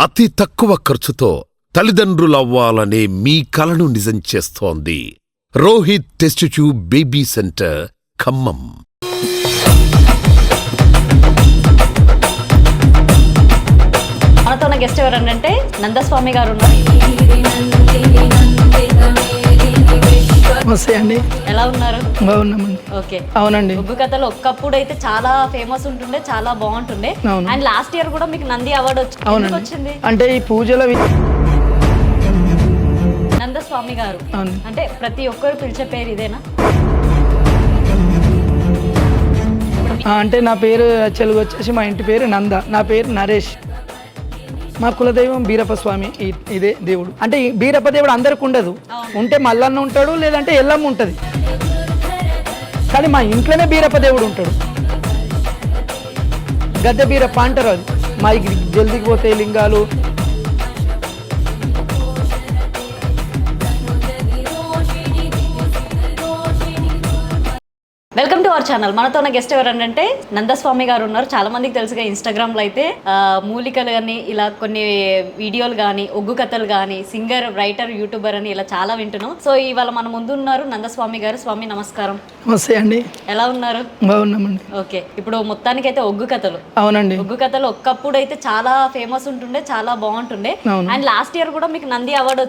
అతి తక్కువ ఖర్చుతో తల్లిదండ్రులవ్వాలనే మీ కలను నిజం చేస్తోంది. Rohit test tube baby centre Khammam. మనతో ఉన్న గెస్ట్ ఎవరంటే నందస్వామి గారు ఉన్నారు. నమస్తే అండి. ఎలా ఉన్నారు? బాగున్నామండి. ఓకే. అవునండి. ఒగ్గు కథలు ఒక్కప్పుడు అయితే చాలా ఫేమస్ ఉంటుండే చాలా బాగుంటుండే. అవును. అండ్ లాస్ట్ ఇయర్ కూడా మీకు నంది అవార్డు అవునండి. వచ్చింది? అంటే ఈ పూజల వి- నందస్వామి గారు. అవును. అంటే ప్రతి ఒక్కరు పిలిచే పేరు ఇదేనా? ఆ, అంటే నా పేరు యాక్చువల్గా వచ్చేసి మా ఇంటి పేరు నంద నా పేరు నరేష్. మా కులదైవం బీరప్ప స్వామి ఇదే దేవుడు. అంటే బీరప్ప దేవుడు అందరికి ఉండదు. ఉంటే మల్లన్న ఉంటాడు లేదంటే ఎల్లమ్మ ఉంటుంది. కానీ మా ఇంట్లోనే బీరప్ప దేవుడు ఉంటాడు. గద్దె బీరప్ప అంటారు అది. మా ఇక జల్దికి పోతే లింగాలు అవర్ ఛానల్ మనతో ఉన్న గెస్ట్ ఎవరంటే నందస్వామి గారు ఉన్నారు. చాలా మందికి తెలుసుగా ఇన్స్టాగ్రామ్లో అయితే. మూలికలు కానీ ఇలా కొన్ని వీడియోలు కానీ ఒగ్గు కథలు కానీ సింగర్ రైటర్ యూట్యూబర్ అని ఇలా చాలా వింటున్నాం. సో ఇవాళ మన ముందు ఉన్నారు నందస్వామి గారు. స్వామి నమస్కారం. నమస్తే అండి. ఎలా ఉన్నారు? బాగున్నామండి. ఓకే. ఇప్పుడు మొత్తానికైతే ఒగ్గు కథలు. అవునండి. ఒగ్గు కథలు ఒక్కప్పుడు అయితే చాలా ఫేమస్ ఉంటుండే చాలా బాగుంటుండే. అండ్ లాస్ట్ ఇయర్ కూడా మీకు నంది అవార్డు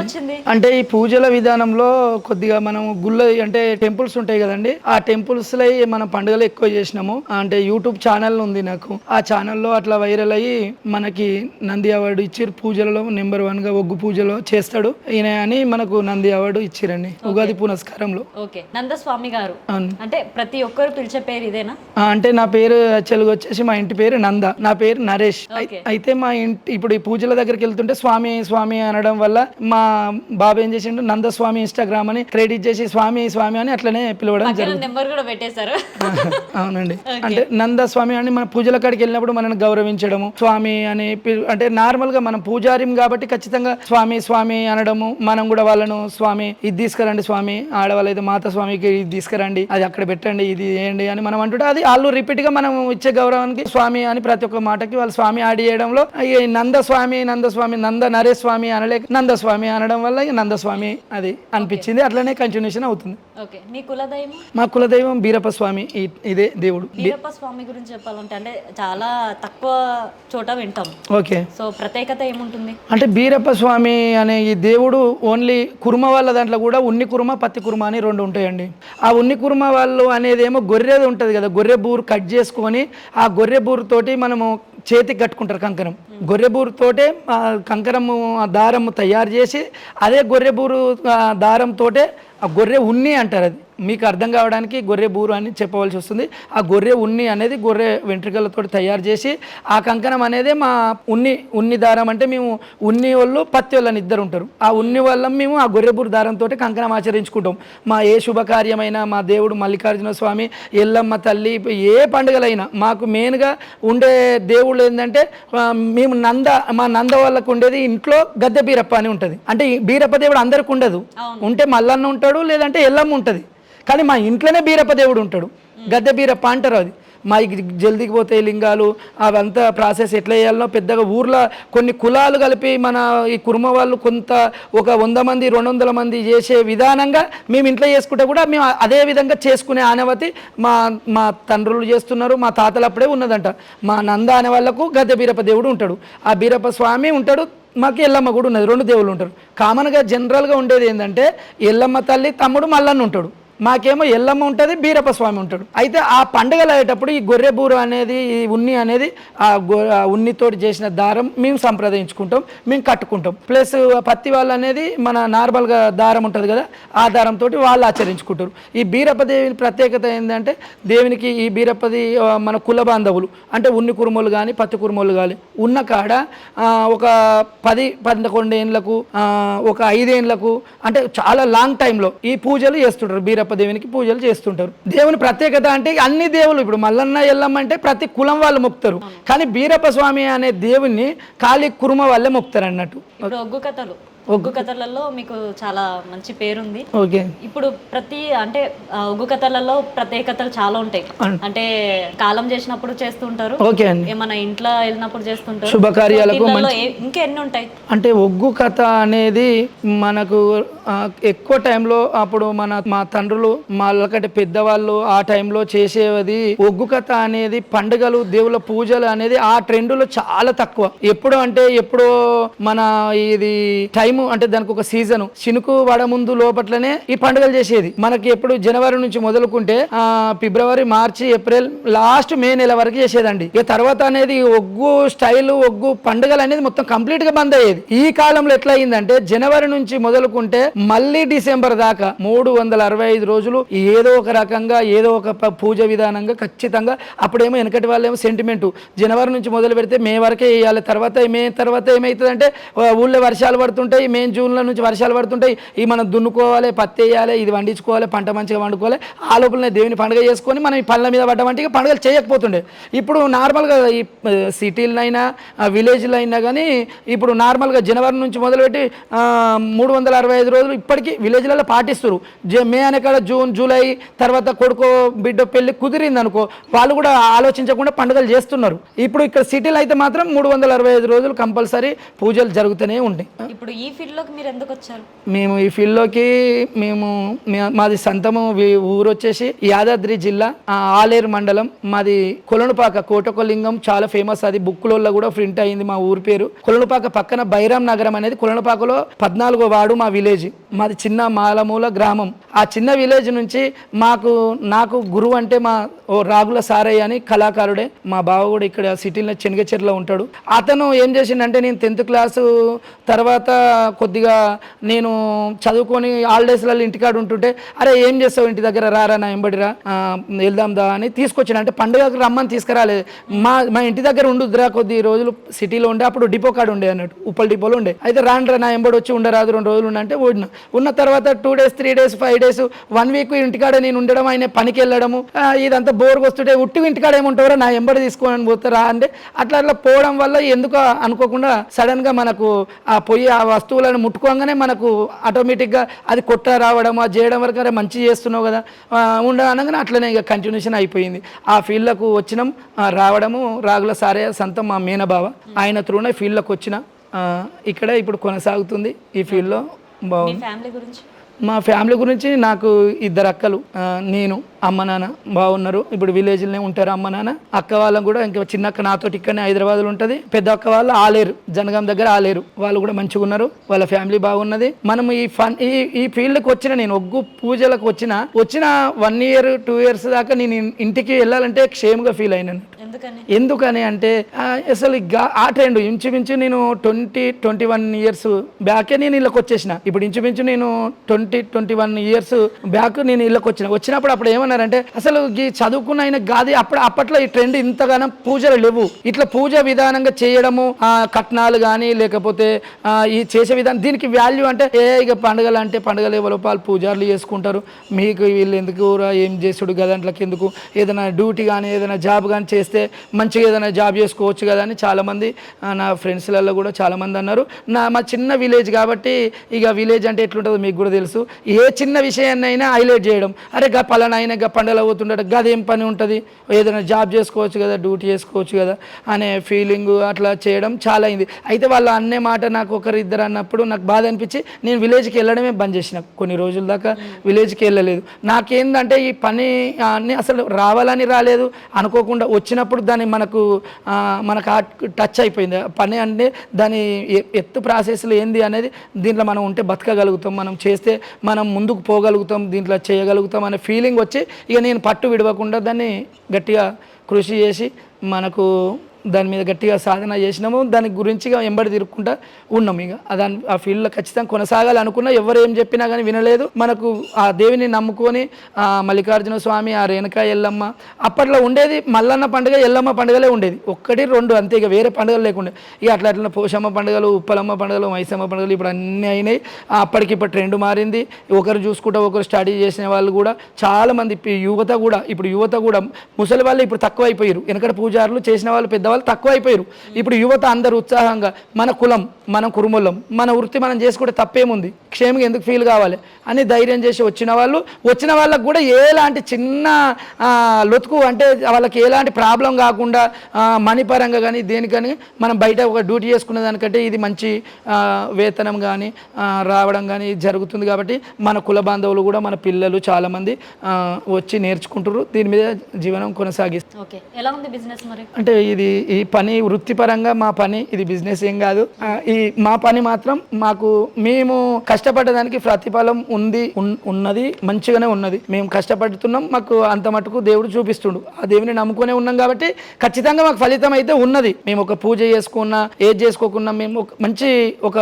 వచ్చింది? అంటే ఈ పూజల విధానంలో కొద్దిగా మనం గుళ్ళ అంటే టెంపుల్స్ ఉంటాయి కదండి. ఆ టెంపుల్స్ లో మనం పండుగలు ఎక్కువ చేసినాము. అంటే యూట్యూబ్ ఛానల్ ఉంది నాకు. ఆ ఛానల్లో అట్లా వైరల్ అయ్యి మనకి నంది అవార్డు ఇచ్చిర్రు. పూజలలో నెంబర్ వన్గా ఒగ్గు పూజలో చేస్తాడు. ఈయన అని మనకు నంది అవార్డు ఇచ్చిరండి. ఉగాది పునస్కారంలో. ఓకే. నందస్వామి గారు. అంటే ప్రతి ఒక్కరు పిలిచే పేరు ఇదేనా? అంటే నా పేరు యాక్చువల్గా వచ్చేసి మా ఇంటి పేరు నంద. నా పేరు నరేష్. అయితే మా ఇంటి ఇప్పుడు ఈ పూజల దగ్గరికి వెళ్తుంటే స్వామి స్వామి అనడం వల్ల మా బాబు ఏం చేసిండు? నందస్వామి ఇన్స్టాగ్రామ్ అని క్రెడిట్ చేసి స్వామి స్వామి అని అట్లనే పిలవడం జరుగుతుంది నెంబర్ కూడా పెట్టేశారు. అవునండి. అంటే నంద స్వామి అని మన పూజల కాడికి వెళ్ళినప్పుడు మనల్ని గౌరవించడము స్వామి అని అంటే నార్మల్గా మనం పూజారిం కాబట్టి ఖచ్చితంగా స్వామి స్వామి అనడము మనం కూడా వాళ్ళను స్వామి ఇది తీసుకురండి స్వామి ఆడవాళ్ళు అయితే మాత స్వామికి ఇది తీసుకురండి అది అక్కడ పెట్టండి ఇది చేయండి అని మనం అంటుంటే అది వాళ్ళు రిపీట్గా మనం ఇచ్చే గౌరవానికి స్వామి అని ప్రతి ఒక్క మాటకి వాళ్ళు స్వామి యాడ్ చేయడంలో ఈ నంద స్వామి నంద నరేష్ స్వామి అనలేక నంద స్వామి అనడం వల్ల ఇక నంద స్వామి అది అనిపించింది. అట్లనే కంటిన్యూషన్ అవుతుంది. మీ కులదైవం? బీరప్ప స్వామి ఇదే దేవుడు. వీరప్ప స్వామి గురించి చెప్పాలంటే అంటే చాలా తక్కువ చోట వింటాం. ఓకే. సో ప్రత్యేకత ఏముంటుంది? అంటే బీరప్ప స్వామి అనే ఈ దేవుడు ఓన్లీ కుర్మ వాళ్ళ దాంట్లో కూడా ఉన్ని కుర్మ పత్తి కుర్మ అని రెండు ఉంటాయండి. ఆ ఉన్ని కుర్మ వాళ్ళు అనేది ఏమో గొర్రెది ఉంటుంది కదా గొర్రె బూరు కట్ చేసుకొని ఆ గొర్రె బూరు తోటి మనము చేతికి కట్టుకుంటారు కంకణం. గొర్రె బూరు తోటే ఆ కంకరము ఆ దారము తయారు చేసి అదే గొర్రె బూరు ఆ దారం తోటే ఆ గొర్రె ఉన్ని అంటారు అది. మీకు అర్థం కావడానికి గొర్రె బూరు అని చెప్పవలసి వస్తుంది. ఆ గొర్రె ఉన్ని అనేది గొర్రె వెంట్రుకలతో తయారు చేసి ఆ కంకణం అనేది మా ఉన్ని ఉన్ని దారం అంటే మేము ఉన్ని వాళ్ళు పత్తి వాళ్ళని ఇద్దరు ఉంటారు. ఆ ఉన్ని వల్ల మేము ఆ గొర్రె బూరు దారంతో కంకణం ఆచరించుకుంటాం. మా ఏ శుభకార్యమైనా మా దేవుడు మల్లికార్జున స్వామి ఎల్లమ్మ తల్లి ఏ పండుగలైనా మాకు మెయిన్గా ఉండే దేవుళ్ళు ఏంటంటే మేము నంద మా నంద వాళ్ళకు ఉండేది ఇంట్లో గద్దె బీరప్ప అని ఉంటుంది. అంటే బీరప్ప దేవుడు అందరికి ఉండదు. ఉంటే మల్లన్న ఉంటాడు లేదంటే ఎల్లమ్మ ఉంటుంది. కానీ మా ఇంట్లోనే బీరప్ప దేవుడు ఉంటాడు. గద్దె బీరప్ప అంటారు అది. మా జల్దీకి జల్దికి పోతే లింగాలు అవంతా ప్రాసెస్ ఎట్లా చేయాలనో పెద్దగా ఊర్లో కొన్ని కులాలు కలిపి మన ఈ కుర్మ వాళ్ళు కొంత ఒక వంద మంది రెండు వందల మంది చేసే విధానంగా మేము ఇంట్లో చేసుకుంటే కూడా మేము అదే విధంగా చేసుకునే ఆనవతి మా మా తండ్రులు చేస్తున్నారు మా తాతలు అప్పుడే ఉన్నదంట. మా నంద అనే వాళ్ళకు గద్దె బీరప్ప దేవుడు ఉంటాడు. ఆ బీరప్ప స్వామి ఉంటాడు మాకు ఎల్లమ్మ కూడా ఉన్నది రెండు దేవుళ్ళు ఉంటారు. కామన్గా జనరల్గా ఉండేది ఏంటంటే ఎల్లమ్మ తల్లి తమ్ముడు మల్లన్న ఉంటాడు. మాకేమో ఎల్లమ్మ ఉంటుంది బీరప్ప స్వామి ఉంటాడు. అయితే ఆ పండుగలు అయ్యేటప్పుడు ఈ గొర్రె బూర అనేది ఈ ఉన్ని అనేది ఆ గొ ఉన్నితోటి చేసిన దారం మేము సంప్రదించుకుంటాం మేము కట్టుకుంటాం. ప్లస్ పత్తి వాళ్ళు అనేది మన నార్మల్గా దారం ఉంటుంది కదా ఆ దారంతో వాళ్ళు ఆచరించుకుంటారు. ఈ బీరప్ప దేవి ప్రత్యేకత ఏంటంటే దేవునికి ఈ బీరప్పది మన కుల బాంధవులు అంటే ఉన్ని కురుమలు కానీ పత్తి కురుమలు కానీ ఉన్న కాడ ఒక పది పదకొండు ఏండ్లకు ఒక ఐదేండ్లకు అంటే చాలా లాంగ్ టైంలో ఈ పూజలు చేస్తుంటారు బీరప్ప దేవునికి పూజలు చేస్తుంటారు. దేవుని ప్రత్యేకత అంటే అన్ని దేవులు ఇప్పుడు మల్లన్న ఎల్లమ్మ అంటే ప్రతి కులం వాళ్ళు మొక్కుతారు కానీ బీరప్ప స్వామి అనే దేవుణ్ణి ఖాళీ కురుమ వాళ్ళే మొక్కుతారు అన్నట్టు ఇప్పుడు ఒగ్గు కథలు. ఒగ్గు కథలలో మీకు చాలా మంచి పేరుంది. ఓకే. ఇప్పుడు ప్రతి అంటే ఒగ్గు కథలలో ప్రత్యేకతలు చాలా ఉంటాయి. అంటే కాలం చేసినప్పుడు చేస్తుంటారు. ఓకే అండి. ఏమైనా ఇంట్లో వెళ్ళినప్పుడు చేస్తుంటారు. శుభకార్యాలకు ఇంకా ఎన్ని ఉంటాయి? అంటే ఒగ్గు కథ అనేది మనకు ఎక్కువ టైంలో అప్పుడు మన మా తండ్రులు వాళ్ళకంటే పెద్దవాళ్ళు ఆ టైంలో చేసేది ఒగ్గు కథ అనేది పండుగలు దేవుళ్ళ పూజలు అనేది ఆ ట్రెండ్లో చాలా తక్కువ. ఎప్పుడు అంటే ఎప్పుడో మన ఇది టైము అంటే దానికి ఒక సీజన్. చినుకు వడ ముందు లోపట్లనే ఈ పండుగలు చేసేది. మనకి ఎప్పుడు జనవరి నుంచి మొదలుకుంటే ఆ ఫిబ్రవరి మార్చి ఏప్రిల్ లాస్ట్ మే నెల వరకు చేసేదండి. ఇక తర్వాత అనేది ఒగ్గు స్టైల్ ఒగ్గు పండుగలు అనేది మొత్తం కంప్లీట్గా బంద్ అయ్యేది. ఈ కాలంలో ఎట్లా అయిందంటే జనవరి నుంచి మొదలుకుంటే మళ్ళీ డిసెంబర్ దాకా మూడు వందల అరవై ఐదు రోజులు ఏదో ఒక రకంగా ఏదో ఒక పూజ విధానంగా ఖచ్చితంగా అప్పుడేమో వెనకటి వాళ్ళేమో సెంటిమెంట్ జనవరి నుంచి మొదలు పెడితే మే వరకే వేయాలి. తర్వాత మే తర్వాత ఏమవుతుందంటే ఊళ్ళో వర్షాలు పడుతుంటాయి మే జూన్లో నుంచి వర్షాలు పడుతుంటాయి. ఈ మనం దున్నుకోవాలి పత్తి వేయాలి ఇది వండించుకోవాలి పంట మంచిగా వండుకోవాలి. ఆ లోపలనే దేవుని పండుగ చేసుకొని మనం ఈ పళ్ళ మీద పడ్డమంటే ఇక పండుగలు చేయకపోతుండే. ఇప్పుడు నార్మల్గా ఈ సిటీలైనా విలేజ్లో అయినా కానీ ఇప్పుడు నార్మల్గా జనవరి నుంచి మొదలుపెట్టి మూడు వందల అరవై ఐదు రోజులు ఇప్పటికీ విలేజ్లలో పాటిస్తారు మే అనే కాడ జూన్ జూలై తర్వాత కొడుకో బిడ్డ పెళ్ళి కుదిరింది అనుకో వాళ్ళు కూడా ఆలోచించకుండా పండుగలు చేస్తున్నారు. ఇప్పుడు ఇక్కడ సిటీలో అయితే మాత్రం మూడు వందల అరవై ఐదు రోజులు కంపల్సరీ పూజలు జరుగుతూనే ఉంటాయి ఇప్పుడు ఈ ఫీల్డ్లోకి మీరు ఎందుకు వచ్చారు? మేము ఈ ఫీల్డ్లోకి మేము మాది సంతము ఊరు వచ్చేసి యాదాద్రి జిల్లా ఆలేరు మండలం. మాది కొలనుపాక కోటకొలింగం చాలా ఫేమస్. అది బుక్కులలో కూడా ప్రింట్ అయింది మా ఊరి పేరు. కొలనుపాక పక్కన బైరాం నగరం అనేది కొలనుపాకలో పద్నాలుగో వాడు మా విలేజ్. మాది చిన్న మాలమూల గ్రామం. ఆ చిన్న విలేజ్ నుంచి మాకు నాకు గురువు అంటే మా ఓ రాగుల సారయ్య అని కళాకారుడే. మా బావ కూడా ఇక్కడ సిటీలో చెనగచెర్లో ఉంటాడు. అతను ఏం చేసిండంటే నేను టెన్త్ క్లాసు తర్వాత కొద్దిగా నేను చదువుకొని హాలిడేస్లలో ఇంటికాడ ఉంటుంటే అరే ఏం చేస్తావు ఇంటి దగ్గర? రారా నా ఎంబడిరా ఆ, వెళ్దాం దా అని తీసుకొచ్చాను. అంటే పండుగకు రమ్మని తీసుకురాలేదు. మా మా ఇంటి దగ్గర ఉండుద్రా కొద్ది రోజులు సిటీలో ఉండే అప్పుడు డిపో కాడ ఉండే అన్నట్టు. ఉప్పల్ డిపోలో ఉండే. అయితే రాండ్రా నా ఎంబడి వచ్చి ఉండరాదు రెండు రోజులు ఉండంటే ఉన్న ఉన్న తర్వాత two days three days five days one week ఇంటికాడ నేను ఉండడం ఆయన పనికి వెళ్ళడము ఇదంతా బోర్ వస్తుంటే ఉట్టి ఇంటికాడ ఏముంటారో నా ఎంబడి తీసుకొని పోతారా? అంటే అట్లా అట్లా పోవడం వల్ల ఎందుకో అనుకోకుండా సడన్గా మనకు ఆ పొయ్యి వస్తువులను ముట్టుకోగానే మనకు ఆటోమేటిక్గా అది కొట్ట రావడం అది చేయడం వరకు అరే మంచి చేస్తున్నావు కదా. ఆ, ఉండ అనగానే అట్లనే ఇక కంటిన్యూషన్ అయిపోయింది. ఆ ఫీల్డ్లకు వచ్చినాం ఆ, రావడము రాగుల సారే సంతం మా మేనబావ. ఆయన త్రూనే ఫీల్డ్లోకి వచ్చిన. ఆ, ఇక్కడ ఇప్పుడు కొనసాగుతుంది ఈ ఫీల్డ్లో బాగుంది. ఫ్యామిలీ గురించి? మా ఫ్యామిలీ గురించి నాకు ఇద్దరు అక్కలు నేను అమ్మ నాన్న బాగున్నారు. ఇప్పుడు విలేజ్లోనే ఉంటారు అమ్మ నాన్న. అక్క వాళ్ళకు కూడా ఇంకా చిన్న అక్క నాతోటి ఇక్కడనే హైదరాబాద్లో ఉంటుంది. పెద్ద అక్క వాళ్ళు ఆలేరు జనగాం దగ్గర ఆలేరు. వాళ్ళు కూడా మంచిగా ఉన్నారు వాళ్ళ ఫ్యామిలీ బాగున్నది. మనం ఈ ఫన్ ఈ ఈ ఫీల్డ్కి వచ్చిన నేను ఒగ్గు పూజలకు వచ్చిన వచ్చిన వన్ ఇయర్ టూ ఇయర్స్ దాకా నేను ఇంటికి వెళ్ళాలంటే క్షేమంగా ఫీల్ అయినాను ఎందుకని? అంటే అసలు ఆ ట్రెండ్ ఇంచుమించు నేను ట్వంటీ ట్వంటీ వన్ ఇయర్స్ బ్యాకే నేను ఇళ్ళకి వచ్చేసిన ఇప్పుడు ఇంచుమించు నేను twenty twenty twenty one years back నేను ఇళ్ళకి వచ్చిన. వచ్చినప్పుడు అప్పుడు ఏమన్నారంటే అసలు ఈ చదువుకున్న ఆయన గాది అప్పుడు అప్పట్లో ఈ ట్రెండ్ ఇంతగానో పూజలు లేవు. ఇట్లా పూజ విధానంగా చేయడము కట్నాలు కానీ లేకపోతే ఈ చేసే విధానం దీనికి వాల్యూ అంటే ఏ ఇక పండుగలు అంటే పండుగలు ఎవరో వాళ్ళు పూజారులు చేసుకుంటారు. మీకు వీళ్ళు ఎందుకు ఏం చేసుడు కదా దాంట్లోకి ఎందుకు? ఏదైనా డ్యూటీ కానీ ఏదైనా జాబ్ కానీ చేస్తే మంచిగా ఏదైనా జాబ్ చేసుకోవచ్చు కదా అని చాలామంది నా ఫ్రెండ్స్లలో కూడా చాలామంది అన్నారు. నా మా చిన్న విలేజ్ కాబట్టి ఇక విలేజ్ అంటే ఎట్లుంటుందో మీకు కూడా తెలుసు. ఏ చిన్న విషయాన్నైనా హైలైట్ చేయడం. అరే గా పలానా అయినా గా పండుగ పోతుండట గదేం పని ఉంటుంది? ఏదైనా జాబ్ చేసుకోవచ్చు కదా డ్యూటీ చేసుకోవచ్చు కదా అనే ఫీలింగ్ అట్లా చేయడం చాలా అయింది. అయితే వాళ్ళు అన్నే మాట నాకు ఒకరిద్దరు అన్నప్పుడు నాకు బాధ అనిపించి నేను విలేజ్కి వెళ్ళడమే బంద్ చేసిన. కొన్ని రోజుల దాకా విలేజ్కి వెళ్ళలేదు. నాకేందంటే ఈ పని అన్నీ అసలు రావాలని రాలేదు. అనుకోకుండా వచ్చినప్పుడు దాన్ని మనకు ఆ, మనకు టచ్ అయిపోయింది. ఆ పని అంటే దాని ఎత్తు ప్రాసెస్లు ఏంది అనేది దీంట్లో మనం ఉంటే బతకగలుగుతాం. మనం చేస్తే మనం ముందుకు పోగలుగుతాం దీంట్లో చేయగలుగుతాం అనే ఫీలింగ్ వచ్చి ఇక నేను పట్టు విడవకుండా దాన్ని గట్టిగా కృషి చేసి మనకు దాని మీద గట్టిగా సాధన చేసినాము. దాని గురించి ఎంబడి తిరుక్కుంటా ఉన్నాం ఇక. దాని ఆ ఫీల్డ్లో ఖచ్చితంగా కొనసాగాలి అనుకున్నా ఎవరు ఏం చెప్పినా కానీ వినలేదు. మనకు ఆ దేవిని నమ్ముకొని ఆ మల్లికార్జున స్వామి ఆ రేణుకా ఎల్లమ్మ అప్పట్లో ఉండేది మల్లన్న పండుగ ఎల్లమ్మ పండుగలే ఉండేది. ఒక్కటి రెండు అంతే ఇక. వేరే పండుగలు లేకుండా. ఇక అట్లా అట్లా పోషమ్మ పండుగలు ఉప్పలమ్మ పండుగలు మైసమ్మ పండుగలు ఇప్పుడు అన్నీ అయినాయి. అప్పటికి ఇప్పుడు ట్రెండ్ మారింది. ఒకరు చూసుకుంటా ఒకరు స్టడీ చేసిన వాళ్ళు కూడా చాలామంది యువత కూడా ఇప్పుడు యువత కూడా ముసలి వాళ్ళు ఇప్పుడు తక్కువ అయిపోయారు వెనకడ పూజారులు చేసిన వాళ్ళు పెద్ద పెద్దవాళ్ళు తక్కువ అయిపోయారు ఇప్పుడు యువత అందరూ ఉత్సాహంగా మన కులం మన కురుములం మన వృత్తి మనం చేసుకుంటే తప్పేముంది? క్షేమంగా ఎందుకు ఫీల్ కావాలి? అని ధైర్యం చేసి వచ్చిన వాళ్ళు వచ్చిన వాళ్ళకు కూడా ఎలాంటి చిన్న లొతుకు అంటే వాళ్ళకి ఎలాంటి ప్రాబ్లం కాకుండా ఆ, మనీ పరంగా కానీ దేనికని మనం బయట ఒక డ్యూటీ చేసుకునే దానికంటే ఇది మంచి వేతనం కానీ రావడం కానీ జరుగుతుంది కాబట్టి మన కుల బాంధవులు కూడా మన పిల్లలు చాలామంది వచ్చి నేర్చుకుంటారు దీని మీద జీవనం కొనసాగిస్తారు ఓకే. ఎలా ఉంది బిజినెస్ మరి? అంటే ఇది ఈ పని వృత్తిపరంగా మా పని ఇది బిజినెస్ ఏం కాదు. ఈ మా పని మాత్రం మాకు మేము కష్టపడ్డదానికి ప్రతిఫలం ఉంది ఉన్నది మంచిగానే ఉన్నది. మేము కష్టపడుతున్నాం మాకు అంత మటుకు దేవుడు చూపిస్తుండు. ఆ దేవుని నమ్ముకునే ఉన్నాం కాబట్టి ఖచ్చితంగా మాకు ఫలితం అయితే ఉన్నది. మేము ఒక పూజ చేసుకున్నా ఏది చేసుకోకున్నా మేము ఒక మంచి ఒక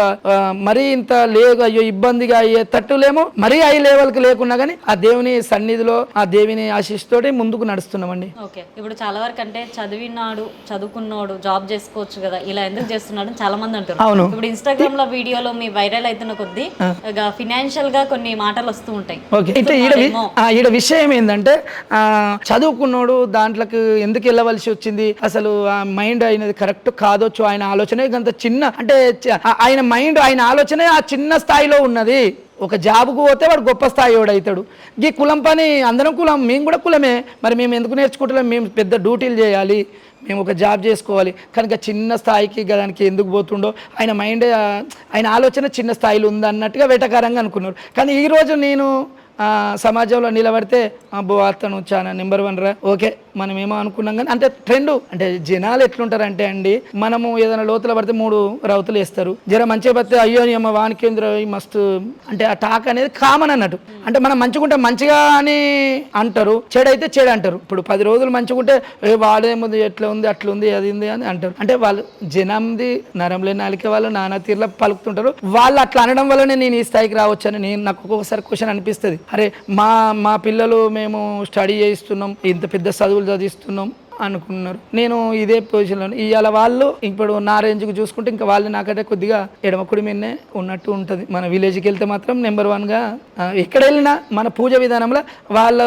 మరీ ఇంత లేదు అయ్యో ఇబ్బందిగా అయ్యే తట్టులేమో మరీ హై లెవెల్కి లేకున్నా కానీ ఆ దేవుని సన్నిధిలో ఆ దేవుని ఆశీస్సుతోటి ముందుకు నడుస్తున్నామండి. ఓకే. ఇప్పుడు చాలా వరకు అంటే చదివినాడు చదువుకున్నాడు జాబ్ చేసుకోవచ్చు కదా ఇలా ఎందుకు చేస్తున్నాడు చాలా మంది అంటారు అవును. ఇప్పుడు ఇన్స్టాగ్రామ్లో వీడియోలో మీ వైరల్ అవుతున్న కొద్దీ ఫినాన్షియల్గా కొన్ని మాటలు వస్తూ ఉంటాయి. ఈడ వి- ఆ, ఈడ విషయం ఏంటంటే చదువుకున్నోడు దాంట్లోకి ఎందుకు వెళ్ళవలసి వచ్చింది? అసలు ఆ మైండ్ అయినది కరెక్ట్ కాదొచ్చు ఆయన ఆలోచన అంత చిన్న అంటే ఆయన మైండ్ ఆయన ఆలోచన ఆ చిన్న స్థాయిలో ఉన్నది. ఒక జాబుకు పోతే వాడు గొప్ప స్థాయి వాడు అవుతాడు ఈ కులం పని అందరం కులం మేము కూడా కులమే. మరి మేము ఎందుకు నేర్చుకుంటలేం? మేము పెద్ద డ్యూటీలు చేయాలి. మేము ఒక జాబ్ చేసుకోవాలి. కనుక చిన్న స్థాయికి దానికి ఎందుకు పోతుండో ఆయన మైండ్ ఆయన ఆలోచన చిన్న స్థాయిలో ఉంది అన్నట్టుగా వెటకారంగా అనుకున్నారు. కానీ ఈరోజు నేను సమాజంలో నిలబడితే అబ్బో అతను చాలా నెంబర్ వన్ రా. ఓకే. మనం ఏమో అనుకున్నాం కానీ అంటే ట్రెండ్ అంటే జనాలు ఎట్లుంటారంటే అండి మనము ఏదైనా లోతుల పడితే మూడు రౌతులు వేస్తారు. జర మంచిగా పడితే అయ్యో నీ అమ్మ వానికేంద్ర మస్తు అంటే ఆ టాక్ అనేది కామన్ అన్నట్టు. అంటే మనం మంచుకుంటే మంచిగా అని అంటారు చెడు అయితే చెడు అంటారు. ఇప్పుడు పది రోజులు మంచుకుంటే ఏ వాడేమో ఎట్లా ఉంది అట్లా ఉంది అది ఉంది అని అంటారు. అంటే వాళ్ళు జనంది నరంలే అలికే వాళ్ళు నానా తీరులో పలుకుతుంటారు. వాళ్ళు అట్లా అనడం వల్లనే నేను ఈ స్థాయికి రావచ్చని నేను నాకు ఒక్కొక్కసారి క్వశ్చన్ అనిపిస్తుంది. అరే మా మా పిల్లలు మేము స్టడీ చేయిస్తున్నాం ఇంత పెద్ద చదువులు చదివిస్తున్నాం అనుకున్నారు. నేను ఇదే పొజిషన్లో ఇవాళ వాళ్ళు ఇప్పుడు నా రేంజ్కి చూసుకుంటే ఇంకా వాళ్ళు నాకంటే కొద్దిగా ఎడమకుడి మీదనే ఉన్నట్టు ఉంటుంది. మన విలేజ్కి వెళ్తే మాత్రం నెంబర్ వన్గా ఎక్కడ వెళ్ళినా మన పూజ విధానంలో వాళ్ళ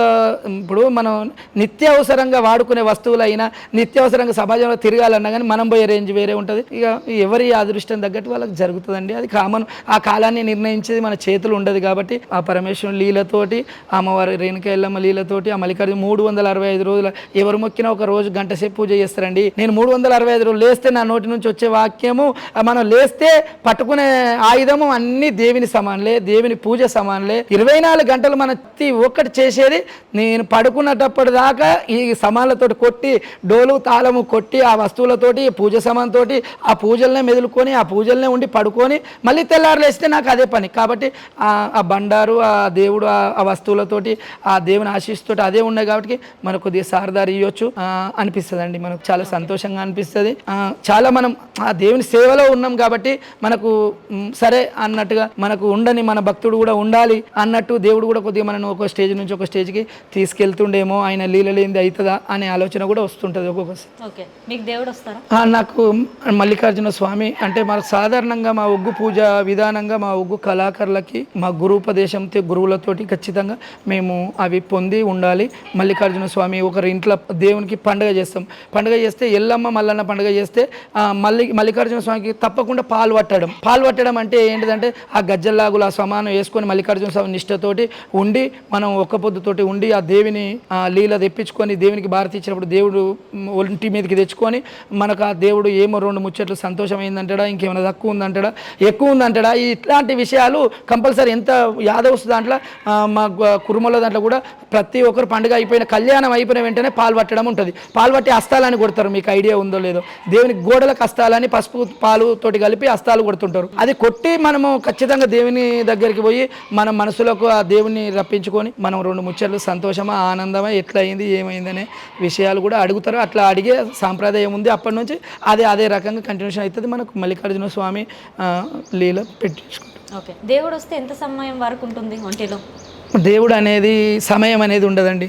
ఇప్పుడు మనం నిత్యావసరంగా వాడుకునే వస్తువులు అయినా నిత్యావసరంగా సమాజంలో తిరగాలన్నా కానీ మనం పోయే రేంజ్ వేరే ఉంటుంది. ఇక ఎవరి అదృష్టం తగ్గట్టు వాళ్ళకి జరుగుతుందండి. అది కామన్. ఆ కాలాన్ని నిర్ణయించేది మన చేతులు ఉండదు కాబట్టి ఆ పరమేశ్వరుని లీలతోటి అమ్మవారి రేణుక ఎల్లమ్మ లీలతోటి ఆ మల్లికార్జున మూడు వందల అరవై ఐదు రోజుల ఎవరు మొక్కినా ఒక రోజు గంట సేపు పూజ చేస్తారండి. నేను మూడు వందల అరవై ఐదు రోజులు లేస్తే నా నోటి నుంచి వచ్చే వాక్యము మనం లేస్తే పట్టుకునే ఆయుధము అన్ని దేవుని సమానులే దేవుని పూజ సమానులే. ఇరవై నాలుగు గంటలు మన ప్రతి ఒక్కటి చేసేది నేను పడుకున్నటప్పటి దాకా ఈ సమాన్లతోటి కొట్టి డోలు తాళము కొట్టి ఆ వస్తువులతోటి పూజ సమాన్తోటి ఆ పూజలనే మెదులుకొని ఆ పూజలనే ఉండి పడుకొని మళ్ళీ తెల్లారు లేస్తే నాకు అదే పని. కాబట్టి ఆ ఆ బండారు ఆ దేవుడు ఆ ఆ వస్తువులతోటి ఆ దేవుని ఆశీస్సుతోటి అదే ఉన్నాయి కాబట్టి మనకు కొద్దిగా సారదారి ఇవ్వచ్చు అనిపిస్తుంది అండి మనకు చాలా సంతోషంగా అనిపిస్తుంది. చాలా మనం ఆ దేవుని సేవలో ఉన్నాం కాబట్టి మనకు సరే అన్నట్టుగా మనకు ఉండని మన భక్తుడు కూడా ఉండాలి అన్నట్టు దేవుడు కూడా కొద్దిగా మనం ఒక స్టేజ్ నుంచి ఒక స్టేజ్కి తీసుకెళ్తుండేమో ఆయన లీలలేంది అవుతుందా అనే ఆలోచన కూడా వస్తుంటుంది ఒక్కొక్కసారి. మీకు దేవుడు వస్తారా? నాకు మల్లికార్జున స్వామి అంటే మనకు సాధారణంగా మా ఒగ్గు పూజ విధానంగా మా ఒగ్గు కళాకారులకి మా గురుపదేశంతో గురువులతోటి ఖచ్చితంగా మేము అవి పొంది ఉండాలి. మల్లికార్జున స్వామి ఒకరి ఇంట్లో దేవునికి పండుగ చేస్తాం. పండుగ చేస్తే ఎల్లమ్మ మల్లన్న పండుగ చేస్తే మల్లి మల్లికార్జున స్వామికి తప్పకుండా పాలు పట్టడం. పాలు పట్టడం అంటే ఏంటిదంటే ఆ గజ్జల్లాగులు ఆ సమానం వేసుకొని మల్లికార్జున స్వామి నిష్టతోటి ఉండి మనం ఒక్క పొద్దుతోటి ఉండి ఆ దేవిని ఆ లీల తెప్పించుకొని దేవునికి భారతి ఇచ్చినప్పుడు దేవుడు ఒంటి మీదకి తెచ్చుకొని మనకు ఆ దేవుడు ఏమో రెండు ముచ్చట్లు సంతోషమైందంటాడా ఇంకేమైనా తక్కువ ఉందంటాడా ఎక్కువ ఉందంటాడా ఇట్లాంటి విషయాలు కంపల్సరీ ఎంత యాదవ్స్ దాంట్లో మా కురుమల దాంట్లో కూడా ప్రతి ఒక్కరు పండుగ అయిపోయిన కళ్యాణం అయిపోయిన వెంటనే పాలు పట్టడం ఉంటుంది. పాలు అస్తాలని హస్తాలని కొడతారు. మీకు ఐడియా ఉందో లేదో. దేవునికి గోడలకు హస్తాలని పసుపు పాలు తోటి కలిపి హస్తాలు కొడుతుంటారు. అది కొట్టి మనము ఖచ్చితంగా దేవుని దగ్గరికి పోయి మన మనసులకు ఆ దేవుని రప్పించుకొని మనం రెండు ముచ్చట్లు సంతోషమా ఆనందమా ఎట్లా అయింది ఏమైందనే విషయాలు కూడా అడుగుతారు. అట్లా అడిగే సాంప్రదాయం ఉంది. అప్పటి నుంచి అదే అదే రకంగా కంటిన్యూషన్ అవుతుంది మనకు మల్లికార్జున స్వామి లీల పెట్టించుకుంటాం ఓకే. దేవుడు వస్తే ఎంత సమయం వరకు ఉంటుంది ఒంటిలో? దేవుడు అనేది సమయం అనేది ఉండదండి.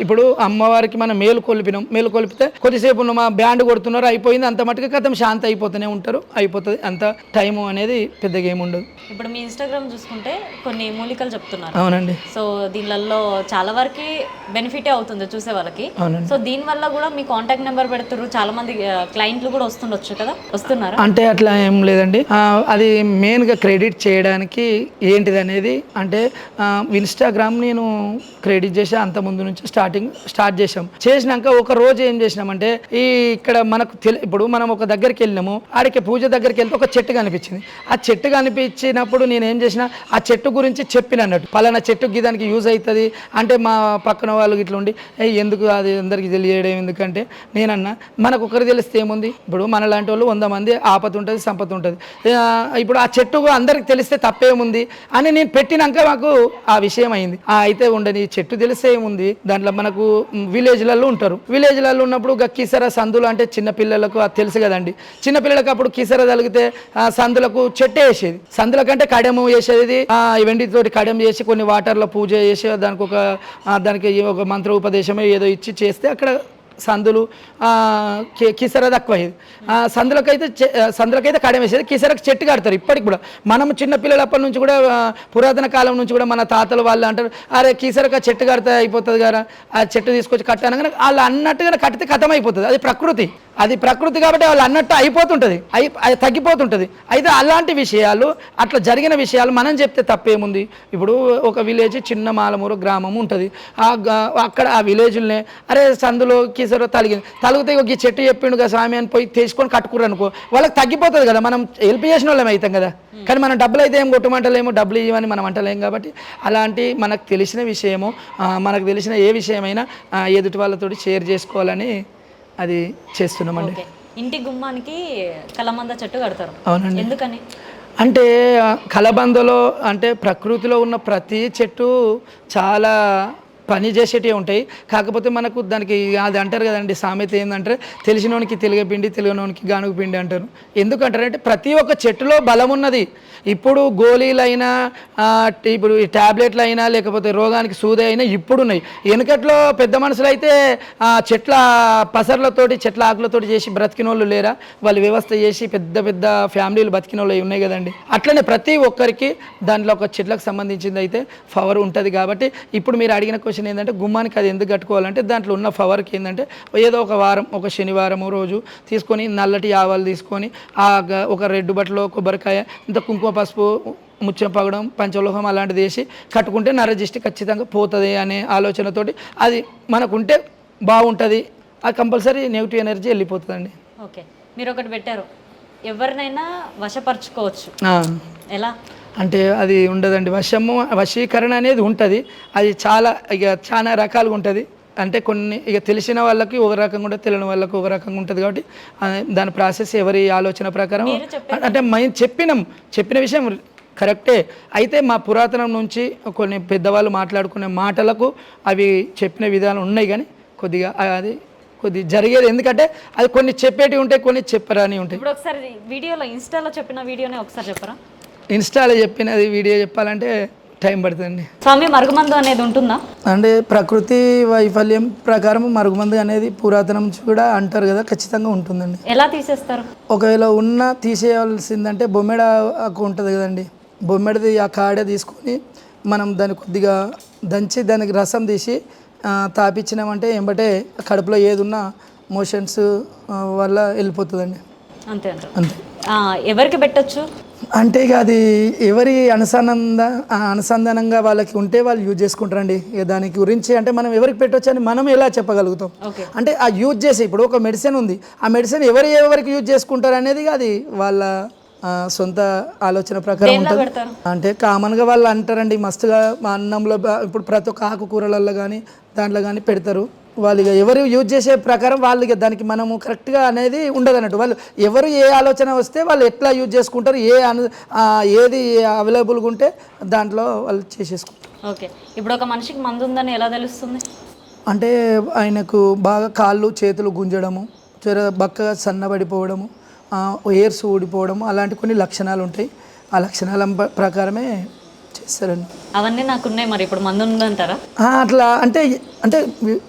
ఇప్పుడు అమ్మవారికి మనం మేలు కొలిపినాం. మేలు కొలిపితే కొద్దిసేపు మా బ్యాండ్ కొడుతున్నారు అయిపోయింది. అంత మటుకు కథం శాంతి అయిపోతూనే ఉంటారు. అయిపోతుంది. అంత టైము అనేది పెద్దగా ఏమి ఉండదు. ఇప్పుడు మీ ఇన్స్టాగ్రామ్ చూసుకుంటే కొన్ని మూలికలు చెప్తున్నారు. అవునండి. సో దీనిలలో చాలా వరకు బెనిఫిటే అవుతుంది చూసే వాళ్ళకి. అవునండి. సో దీని వల్ల కూడా మీ కాంటాక్ట్ నెంబర్ పెడుతున్నారు చాలా మంది క్లయింట్లు కూడా వస్తుండొచ్చు కదా? వస్తున్నారా. అంటే అట్లా ఏం లేదండి. అది మెయిన్గా క్రెడిట్ చేయడానికి ఏంటిది అనేది అంటే ఆ, ఇన్స్టాగ్రామ్ నేను క్రెడిట్ చేసి అంత ముందు నుంచి స్టార్టింగ్ స్టార్ట్ చేసాం చేసినాక ఒక రోజు ఏం చేసినామంటే ఈ ఇక్కడ మనకు తెలి ఇప్పుడు మనం ఒక దగ్గరికి వెళ్ళినాము ఆడికి పూజ దగ్గరికి వెళ్తే ఒక చెట్టు కనిపించింది. ఆ చెట్టు కనిపించినప్పుడు నేను ఏం చేసిన ఆ చెట్టు గురించి చెప్పిన అన్నట్టు. పలానా చెట్టుకి దానికి యూజ్ అవుతుంది అంటే మా పక్కన వాళ్ళు ఇట్లా ఉండి ఎందుకు అది అందరికి తెలియడం ఎందుకంటే? నేనన్నా మనకు ఒకరు తెలిస్తే ఏముంది? ఇప్పుడు మన లాంటి వాళ్ళు వంద మంది ఆపద ఉంటుంది సంపద ఉంటుంది. ఇప్పుడు ఆ చెట్టు అందరికి తెలిస్తే తప్పేముంది? అని నేను పెట్టినాక మాకు ఆ విషయం అయింది. ఆ, అయితే ఉండని చెట్టు తెలిసే ఉంది దాంట్లో మనకు విలేజ్లలో ఉంటారు. విలేజ్లలో ఉన్నప్పుడు కీసర కిసర సందులు అంటే చిన్నపిల్లలకు అది తెలుసు కదండి. చిన్న పిల్లలకు అప్పుడు కీసర తలిగితే ఆ సందులకు చెట్టే వేసేది. సందుల కంటే కడము వేసేది. వెండితోటి కడెం చేసి కొన్ని వాటర్లో పూజ చేసి దానికి ఒక దానికి ఒక మంత్ర ఉపదేశమే ఏదో ఇచ్చి చేస్తే అక్కడ సందులు కిసర తక్కువ అయ్యేది. సందులకైతే సందులకైతే కడెం వేసేది. కిసరకు చెట్టు కడతారు. ఇప్పటికి కూడా. మనం చిన్న పిల్లలప్పటి నుంచి కూడా పురాతన కాలం నుంచి కూడా మన తాతలు వాళ్ళు అంటారు అరే కీసరకు చెట్టు కడితే అయిపోతుంది కదా ఆ చెట్టు తీసుకొచ్చి కట్టానగానే వాళ్ళు అన్నట్టుగా కట్టితే కథం అయిపోతుంది అది ప్రకృతి. అది ప్రకృతి కాబట్టి వాళ్ళు అన్నట్టు అయిపోతుంటుంది. అయి అది తగ్గిపోతుంటుంది. అయితే అలాంటి విషయాలు అట్లా జరిగిన విషయాలు మనం చెప్తే తప్పేముంది? ఇప్పుడు ఒక విలేజ్ చిన్న మాలమూరు గ్రామం ఉంటుంది. ఆ గ- అక్కడ ఆ విలేజ్లనే అరే సందులో కీసరో తలిగింది తలిగితే ఒక చెట్టు చెప్పిండు కదా స్వామి అని పోయి తీసుకొని కట్టుకుర్రు అనుకో. వాళ్ళకి తగ్గిపోతుంది కదా మనం హెల్ప్ చేసిన వాళ్ళం అవుతాం కదా. కానీ మనం డబ్బులు అయితే ఏం కొట్టమంటలేము డబ్బులు ఇవ్వని మనం అంటలేం కాబట్టి అలాంటి మనకు తెలిసిన విషయము మనకు తెలిసిన ఏ విషయమైనా ఎదుటి వాళ్ళతోటి షేర్ చేసుకోవాలని అది చేస్తున్నామండి. ఇంటి గుమ్మానికి కలమంద చెట్టు కడతారు. అవునండి. ఎందుకని? అంటే కలబందలో అంటే ప్రకృతిలో ఉన్న ప్రతి చెట్టు చాలా పని చేసేటివి ఉంటాయి. కాకపోతే మనకు దానికి అది అంటారు కదండి సామెత ఏంటంటే తెలిసినోనికి తెలియపిండి తెలియనోనికి గానుగ పిండి అంటారు. ఎందుకంటారంటే ప్రతి ఒక్క చెట్టులో బలం ఉన్నది. ఇప్పుడు గోళీలైనా ఇప్పుడు ఈ ట్యాబ్లెట్లు అయినా లేకపోతే రోగానికి సూది అయినా ఇప్పుడు ఉన్నాయి వెనుకట్లో పెద్ద మనుషులు అయితే చెట్ల పసర్లతోటి చెట్ల ఆకులతోటి చేసి బ్రతికిన వాళ్ళు లేరా? వాళ్ళు వ్యవస్థ చేసి పెద్ద పెద్ద ఫ్యామిలీలు బతికిన వాళ్ళు ఉన్నాయి కదండి. అట్లనే ప్రతి ఒక్కరికి దాంట్లో ఒక చెట్లకు సంబంధించింది అయితే పవర్ ఉంటుంది కాబట్టి ఇప్పుడు మీరు అడిగిన క్వశ్చన్ ఏంటంటే గుమ్మానికి అది ఎందుకు కట్టుకోవాలంటే దాంట్లో ఉన్న పవర్కి ఏంటంటే ఏదో ఒక వారం ఒక శనివారం రోజు తీసుకొని నల్లటి ఆవాలు తీసుకొని ఆ ఒక రెడ్ బట్టలో కొబ్బరికాయ ఇంత కుంకుమ పసుపు ముత్యం పగడం పంచలోహం అలాంటిది వేసి కట్టుకుంటే నరజిష్టి ఖచ్చితంగా పోతుంది అనే ఆలోచనతోటి అది మనకుంటే బాగుంటుంది. ఆ కంపల్సరీ నెగిటివ్ ఎనర్జీ వెళ్ళిపోతుందండి. ఓకే. మీరు ఒకటి పెట్టారు. ఎవరినైనా వశపరచుకోవచ్చు. ఎలా? అంటే అది ఉండదండి. వశము వశీకరణ అనేది ఉంటుంది. అది చాలా ఇక చాలా రకాలుగా ఉంటుంది. అంటే కొన్ని ఇక తెలిసిన వాళ్ళకి ఒక రకంగా ఉంటుంది తెలియని వాళ్ళకి ఒక రకంగా ఉంటుంది కాబట్టి దాని ప్రాసెస్ ఎవరి ఆలోచన ప్రకారం అంటే మేము చెప్పినాం. చెప్పిన విషయం కరెక్టే. అయితే మా పురాతనం నుంచి కొన్ని పెద్దవాళ్ళు మాట్లాడుకునే మాటలకు అవి చెప్పిన విధానం ఉన్నాయి కానీ కొద్దిగా అది కొద్ది జరిగేది. ఎందుకంటే అది కొన్ని చెప్పేటివి ఉంటాయి కొన్ని చెప్పరాని ఉంటాయి. ఇప్పుడు ఒకసారి వీడియోలో ఇన్స్టాలో చెప్పిన వీడియోనే ఒకసారి చెప్పరా? ఇన్స్టాలో చెప్పినది వీడియో చెప్పాలంటే టైం పడుతుందండి. స్వామి మరుగుమందు అనేది ఉంటుందా? అంటే ప్రకృతి వైఫల్యం ప్రకారం మరుగుమందు అనేది పురాతనం కూడా అంటారు కదా ఖచ్చితంగా ఉంటుందండి. ఎలా తీసేస్తారు? ఒకవేళ ఉన్న తీసేయాల్సిందంటే బొమ్మెడ ఆకు ఉంటుంది కదండి. బొమ్మెడది ఆ కాడ తీసుకొని మనం దాన్ని కొద్దిగా దంచి దానికి రసం తీసి ఆ, తాపిచ్చినామంటే ఎంబటే కడుపులో ఏది ఉన్నా మోషన్స్ వల్ల వెళ్ళిపోతుందండి. అంతే అంతే. ఎవరికి పెట్టొచ్చు? అంటే ఇక అది ఎవరి అనుసంధాన అనుసంధానంగా వాళ్ళకి ఉంటే వాళ్ళు యూజ్ చేసుకుంటారండి. ఇక దాని గురించి అంటే మనం ఎవరికి పెట్టొచ్చు అని మనం ఎలా చెప్పగలుగుతాం? అంటే ఆ యూజ్ చేసి ఇప్పుడు ఒక మెడిసిన్ ఉంది. ఆ మెడిసిన్ ఎవరు ఎవరికి యూజ్ చేసుకుంటారు అనేది అది వాళ్ళ సొంత ఆలోచన ప్రకారం ఉంటుంది. అంటే కామన్గా వాళ్ళు అంటారండి మస్తుగా మా అన్నంలో ఇప్పుడు ప్రతి ఒక్క ఆకుకూరలలో కానీ దాంట్లో కానీ పెడతారు. వాళ్ళు ఎవరు యూజ్ చేసే ప్రకారం వాళ్ళు ఇక దానికి మనము కరెక్ట్గా అనేది ఉండదు అన్నట్టు వాళ్ళు ఎవరు ఏ ఆలోచన వస్తే వాళ్ళు ఎట్లా యూజ్ చేసుకుంటారు ఏ అను ఏది అవైలబుల్గా ఉంటే దాంట్లో వాళ్ళు చేసేసుకుంటారు. ఓకే. ఇప్పుడు ఒక మనిషికి మందు ఉందని ఎలా తెలుస్తుంది? అంటే ఆయనకు బాగా కాళ్ళు చేతులు గుంజడము జర బక్కగా సన్నబడిపోవడము ఎయిర్స్ ఊడిపోవడము అలాంటి కొన్ని లక్షణాలు ఉంటాయి ఆ లక్షణాల ప్రకారమే చేస్తారండి అవన్నీ నాకున్నాయి మరి ఇప్పుడు మందు ఉందంటారా? అట్లా అంటే అంటే